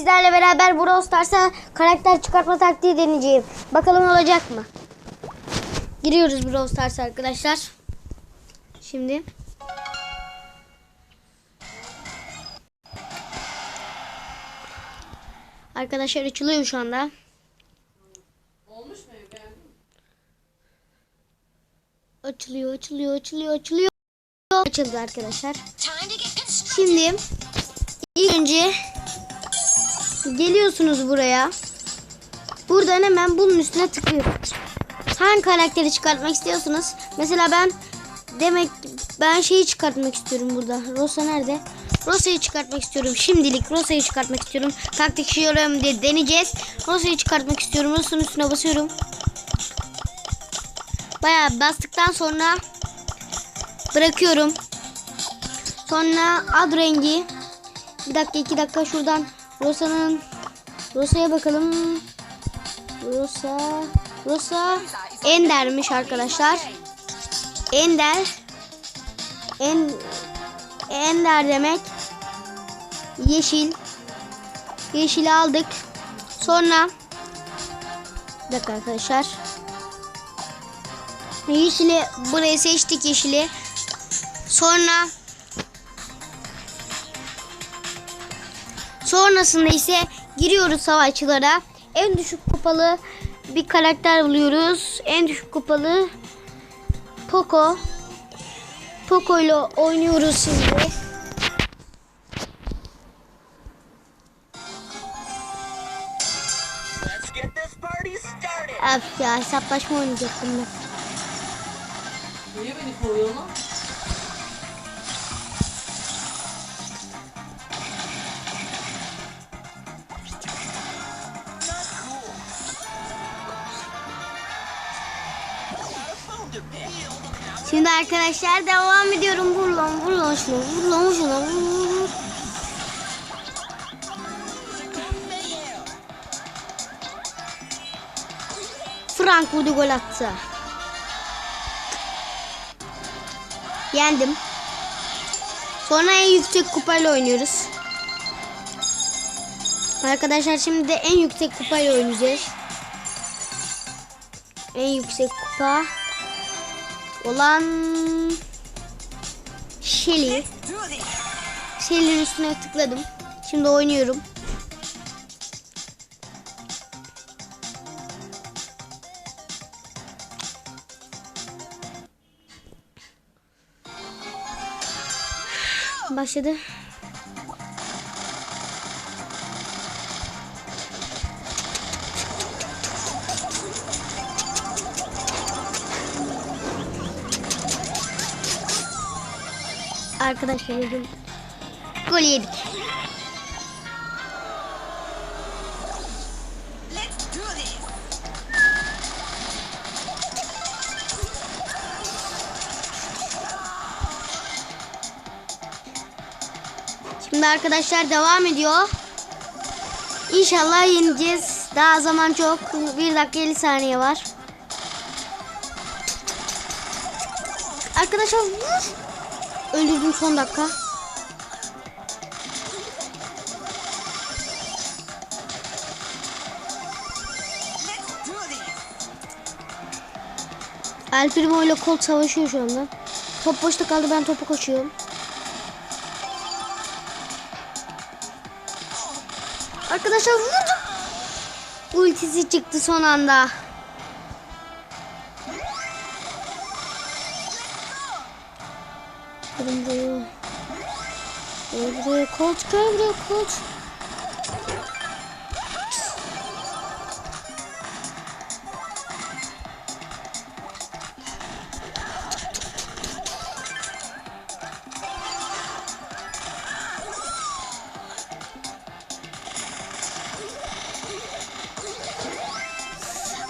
sizlerle beraber Brawl Stars'a karakter çıkartma taktiği deneyeceğim. Bakalım olacak mı? Giriyoruz Brawl Stars'a arkadaşlar. Şimdi. Arkadaşlar açılıyor şu anda. Olmuş mu? Açılıyor, açılıyor, açılıyor, açılıyor. Açıldı arkadaşlar. Şimdi ilk önce geliyorsunuz buraya. Buradan hemen bunun üstüne tıklıyorsunuz. Hangi karakteri çıkartmak istiyorsunuz? Mesela ben demek ben şeyi çıkartmak istiyorum burada. Rosa nerede? Rosa'yı çıkartmak istiyorum. Şimdilik Rosa'yı çıkartmak istiyorum. Taktik şiyorum diye deneyeceğiz. Rosa'yı çıkartmak istiyorum. Rosa'nın üstüne basıyorum. Bayağı bastıktan sonra bırakıyorum. Sonra ad rengi. Bir dakika iki dakika şuradan Rosa'nın Rosa'ya bakalım. Rosa Rosa Ender'miş arkadaşlar. Ender en Ender demek yeşil. Yeşili aldık. Sonra bir dakika arkadaşlar. Yeşili buraya seçtik yeşili. Sonra sonrasında ise giriyoruz savaşçılara. En düşük kupalı bir karakter buluyoruz. En düşük kupalı Poco. Poco ile oynuyoruz şimdi. Let's get this party started. Öf ya hesaplaşma oynayacaktım ben. Niye beni koruyor Şimdi arkadaşlar devam ediyorum. Vur lan vur lan şunu. Vur lan şunu. Vur. Frank vurdu gol attı. Yendim. Sonra en yüksek kupayla oynuyoruz. Arkadaşlar şimdi de en yüksek kupayla oynayacağız. En yüksek kupa olan Shelly. Shelly'nin üstüne tıkladım. Şimdi oynuyorum. Başladı. Arkadaşlar bugün gol yedik. Şimdi arkadaşlar devam ediyor. İnşallah yeneceğiz. Daha zaman çok. 1 dakika 50 saniye var. Arkadaşlar vur. Öldürdüm son dakika. El Primo ile Colt savaşıyor şu anda. Top boşta kaldı ben topu koşuyorum. Arkadaşlar vurdum. Ultisi çıktı son anda. Durun buraya. Gel buraya Colt gel buraya Colt.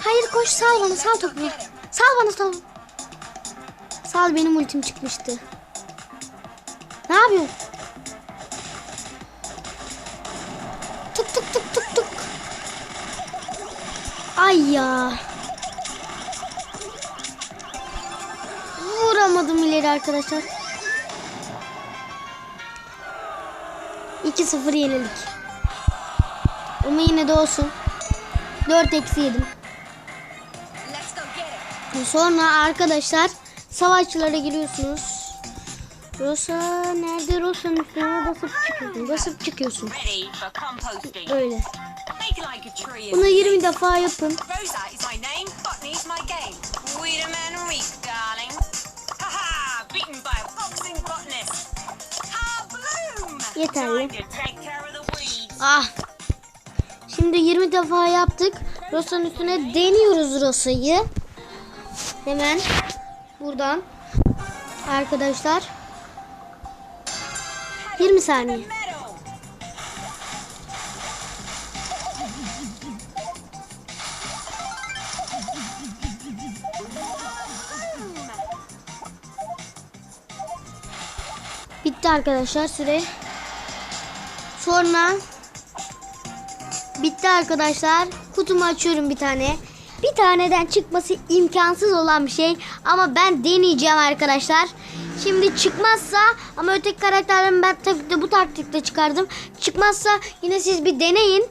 Hayır koş sal bana sal topu. Sal bana sal. Sal benim ultim çıkmıştı. Yapıyorsun? Tık tık tık tık tık. Ay ya. Vuramadım ileri arkadaşlar. 2-0 yenildik. Ama yine de olsun. 4 eksi yedim. Sonra arkadaşlar savaşçılara giriyorsunuz. Rosa nerede? Rosa'nın üstüne basıp çıkıyorsun. Basıp çıkıyorsun. Öyle. Bunu 20 defa yapın. Yeterli. Ah. Şimdi 20 defa yaptık. Rosa'nın üstüne deniyoruz Rosa'yı. Hemen buradan arkadaşlar 20 saniye. Bitti arkadaşlar süre. Sonra bitti arkadaşlar. Kutumu açıyorum bir tane. Bir taneden çıkması imkansız olan bir şey. Ama ben deneyeceğim arkadaşlar. Şimdi çıkmazsa ama öteki karakterlerimi ben tabii de bu taktikle çıkardım. Çıkmazsa yine siz bir deneyin.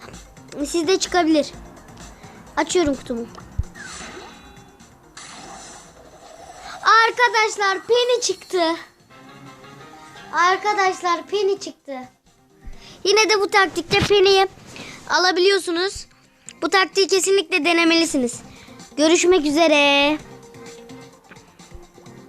Sizde çıkabilir. Açıyorum kutumu. Arkadaşlar peni çıktı. Arkadaşlar peni çıktı. Yine de bu taktikte peniyi alabiliyorsunuz. Bu taktiği kesinlikle denemelisiniz. Görüşmek üzere.